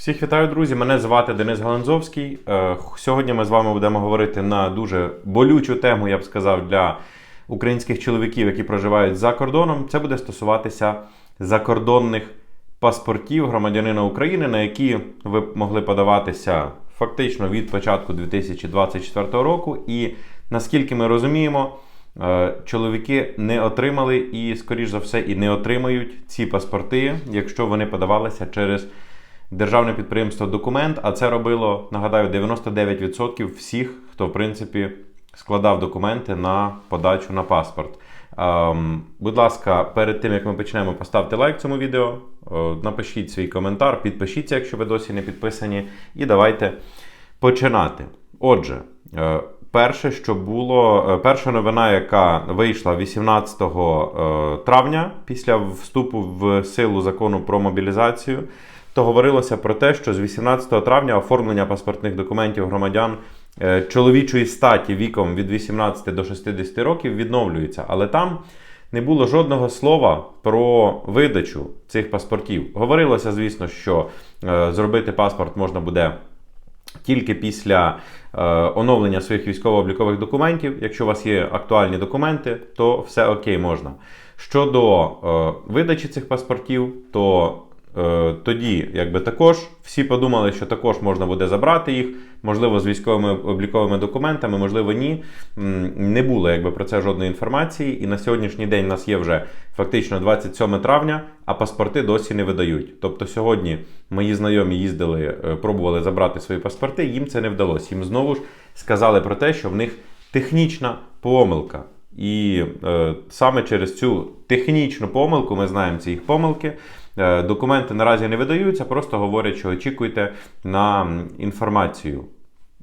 Всіх вітаю, друзі! Мене звати Денис Галанзовський. Е, Сьогодні ми з вами будемо говорити на дуже болючу тему, я б сказав, для українських чоловіків, які проживають за кордоном. Це буде стосуватися закордонних паспортів громадянина України, на які ви могли подаватися фактично від початку 2024 року. І наскільки ми розуміємо, е, чоловіки не отримали і, скоріш за все, і не отримають ці паспорти, якщо вони подавалися через державне підприємство Документ. А це робило, нагадаю, 99% всіх, хто в принципі складав документи на подачу на паспорт. Ем, будь ласка, перед тим як ми почнемо, поставте лайк цьому відео, е, напишіть свій коментар, підпишіться, якщо ви досі не підписані, і давайте починати. Отже, е, перше, що було, е, перша новина, яка вийшла 18 е, травня після вступу в силу закону про мобілізацію, то говорилося про те, що з 18 травня оформлення паспортних документів громадян е, чоловічої статі віком від 18 до 60 років відновлюється. Але там не було жодного слова про видачу цих паспортів. Говорилося, звісно, що е, зробити паспорт можна буде тільки після е, оновлення своїх військово-облікових документів. Якщо у вас є актуальні документи, то все окей можна. Щодо е, видачі цих паспортів, то тоді, якби також всі подумали, що також можна буде забрати їх, можливо, з військовими обліковими документами, можливо, ні. Не було якби про це жодної інформації. І на сьогоднішній день у нас є вже фактично 27 травня, а паспорти досі не видають. Тобто сьогодні мої знайомі їздили, е, пробували забрати свої паспорти, їм це не вдалося. Їм знову ж сказали про те, що в них технічна помилка. І е, саме через цю технічну помилку, ми знаємо ці їх помилки, е, документи наразі не видаються, просто говорять, що очікуйте на інформацію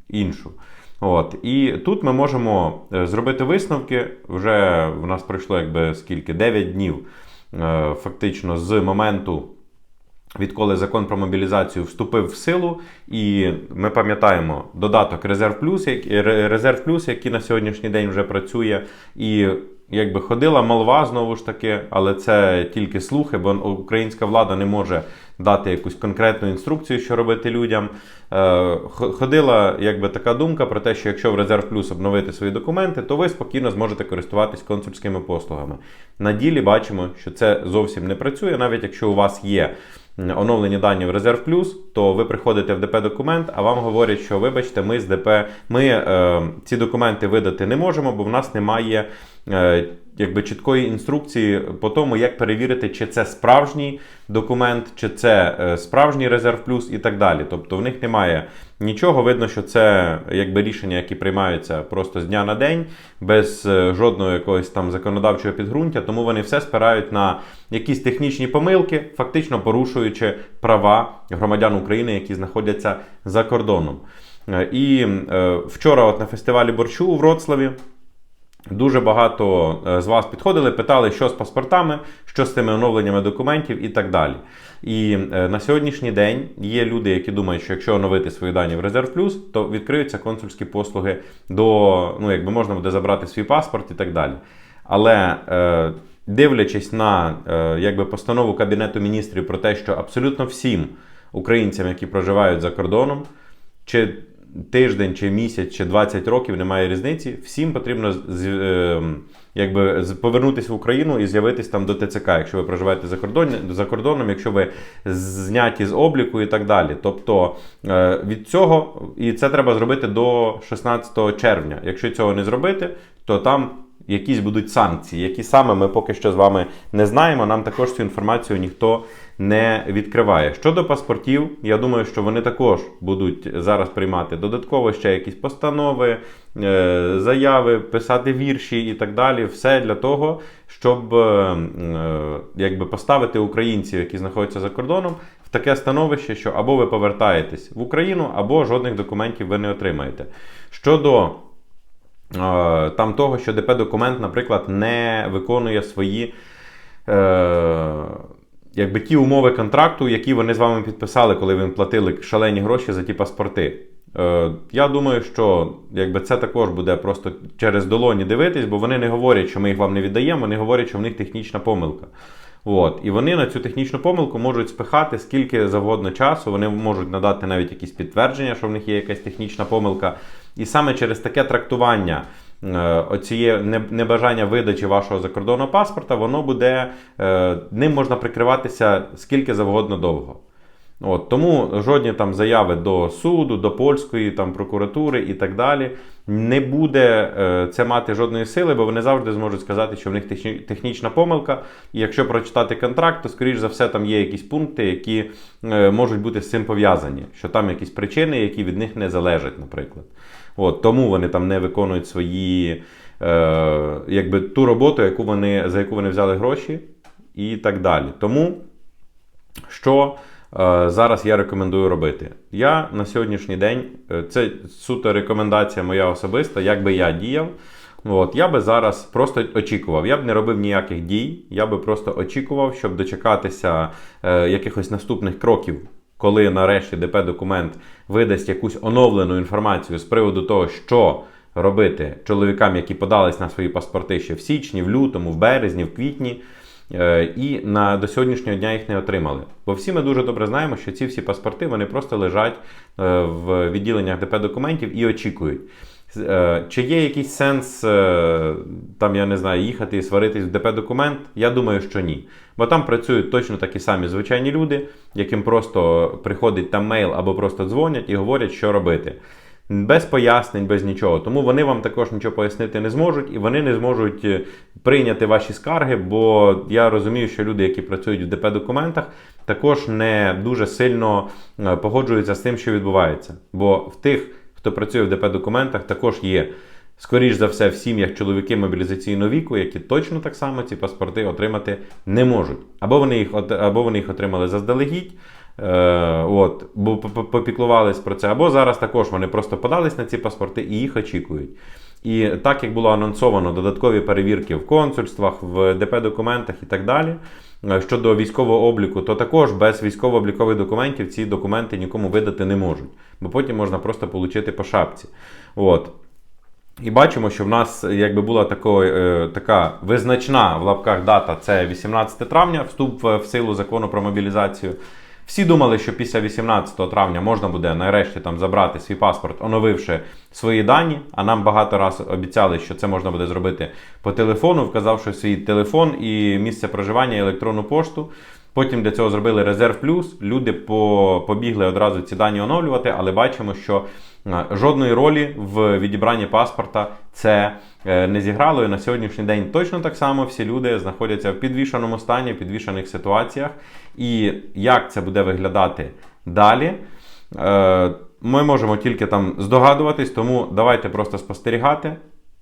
іншу. От. І тут ми можемо е, зробити висновки. Вже в нас пройшло якби скільки 9 днів е, фактично з моменту. Відколи закон про мобілізацію вступив в силу, і ми пам'ятаємо додаток Резерв Плюс, який на сьогоднішній день вже працює, і якби ходила молва знову ж таки, але це тільки слухи, бо українська влада не може дати якусь конкретну інструкцію, що робити людям. Е, Ходила якби така думка про те, що якщо в Резерв Плюс обновити свої документи, то ви спокійно зможете користуватись консульськими послугами. На ділі бачимо, що це зовсім не працює, навіть якщо у вас є оновлені дані в Резерв Плюс, то ви приходите в ДП документ, а вам говорять, що вибачте, ми з ДП ми е, ці документи видати не можемо, бо в нас немає якби чіткої інструкції по тому, як перевірити, чи це справжній документ, чи це е, справжній Резерв Плюс і так далі. Тобто в них немає нічого. Видно, що це якби рішення, які приймаються просто з дня на день, без е, жодного якогось там законодавчого підґрунтя, тому вони все спирають на якісь технічні помилки, фактично порушуючи права громадян України, які знаходяться за кордоном. Е, І е, вчора, от на фестивалі борщу у Вроцлаві, Дуже багато е, з вас підходили, питали, що з паспортами, що з тими оновленнями документів і так далі. І е, на сьогоднішній день є люди, які думають, що якщо оновити свої дані в Резерв Плюс, то відкриються консульські послуги до ну, якби можна буде забрати свій паспорт і так далі. Але е, дивлячись на якби постанову Кабінету міністрів про те, що абсолютно всім українцям, які проживають за кордоном, чи тиждень, чи місяць, чи 20 років немає різниці. Всім потрібно з- е, якби з- повернутися в Україну і з'явитись там до ТЦК, якщо ви проживаєте за кордон, за кордоном, якщо ви зняті з обліку і так далі. Тобто е, від цього, і це треба зробити до 16 червня. Якщо цього не зробити, то там. Якісь будуть санкції, які саме ми поки що з вами не знаємо. Нам також цю інформацію ніхто не відкриває. Щодо паспортів, я думаю, що вони також будуть зараз приймати додатково ще якісь постанови, е, заяви, писати вірші і так далі. Все для того, щоб е, е, якби поставити українців, які знаходяться за кордоном, в таке становище, що або ви повертаєтесь в Україну, або жодних документів ви не отримаєте. Щодо там того, що ДП документ, наприклад, не виконує свої. Е, Якби ті умови контракту, які вони з вами підписали, коли ви платили шалені гроші за ті паспорти. Е, я думаю, що якби це також буде просто через долоні дивитись, бо вони не говорять, що ми їх вам не віддаємо, вони говорять, що в них технічна помилка. От, і вони на цю технічну помилку можуть спихати скільки завгодно часу. Вони можуть надати навіть якісь підтвердження, що в них є якась технічна помилка. І саме через таке трактування е, оціє небажання видачі вашого закордонного паспорта, воно буде е, ним можна прикриватися скільки завгодно довго. От, тому жодні там заяви до суду, до польської там, прокуратури і так далі не буде е, це мати жодної сили, бо вони завжди зможуть сказати, що в них технічна помилка. І якщо прочитати контракт, то скоріш за все там є якісь пункти, які е, можуть бути з цим пов'язані, що там якісь причини, які від них не залежать, наприклад. От, тому вони там не виконують свої, е, якби ту роботу, яку вони, за яку вони взяли гроші, і так далі. Тому що зараз я рекомендую робити? Я на сьогоднішній день, е, це суто рекомендація моя особиста, як би я діяв. От, я би зараз просто очікував. Я б не робив ніяких дій, я би просто очікував, щоб дочекатися е, якихось наступних кроків, коли нарешті ДП документ видасть якусь оновлену інформацію з приводу того, що робити чоловікам, які подались на свої паспорти ще в січні, в лютому, в березні, в квітні. Е, І на до сьогоднішнього дня їх не отримали. Бо всі ми дуже добре знаємо, що ці всі паспорти вони просто лежать е, в відділеннях ДП документів і очікують. Е, Чи є якийсь сенс там, я не знаю, їхати і сваритись в ДП документ? Я думаю, що ні. Бо там працюють точно такі самі звичайні люди, яким просто приходить там мейл або просто дзвонять і говорять, що робити. Без пояснень, без нічого. Тому вони вам також нічого пояснити не зможуть, і вони не зможуть прийняти ваші скарги, бо я розумію, що люди, які працюють в ДП документах, також не дуже сильно е, погоджуються з тим, що відбувається. Бо в тих, хто працює в ДП документах, також є. Скоріш за все, в сім'ях чоловіки мобілізаційного віку, які точно так само ці паспорти отримати не можуть. Або вони їх, або вони їх отримали заздалегідь, е, от, бо попіклувались про це, або зараз також вони просто подались на ці паспорти і їх очікують. І так як було анонсовано додаткові перевірки в консульствах, в ДП документах і так далі. е, Щодо військового обліку, то також без військово-облікових документів ці документи нікому видати не можуть, бо потім можна просто отримати по шапці. От. І бачимо, що в нас якби була тако, е, така визначна в лапках дата це 18 травня, вступ в в силу закону про мобілізацію. Всі думали, що після 18 травня можна буде нарешті там забрати свій паспорт, оновивши свої дані. А нам багато раз обіцяли, що це можна буде зробити по телефону, вказавши свій телефон і місце проживання, і електронну пошту. Потім для цього зробили резерв плюс. Люди побігли одразу ці дані оновлювати, але бачимо, що жодної ролі в відібранні паспорта це е, не зіграло. І на сьогоднішній день точно так само всі люди знаходяться в підвішеному стані, в підвішених ситуаціях. І як це буде виглядати далі? е, Ми можемо тільки там здогадуватись, тому давайте просто спостерігати.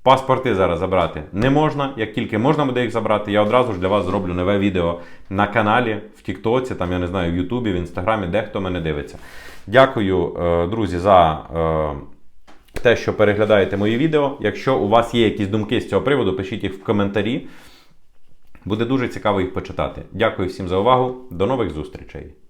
Паспорти зараз забрати не можна. Як тільки можна буде їх забрати, я одразу ж для вас зроблю нове відео на каналі, в Тіктоці, там я не знаю, в Ютубі, в Інстаграмі, де хто мене дивиться. Дякую, е, друзі, за е, те, що переглядаєте мої відео. Якщо у вас є якісь думки з цього приводу, пишіть їх в коментарі. Буде дуже цікаво їх почитати. Дякую всім за увагу. До нових зустрічей!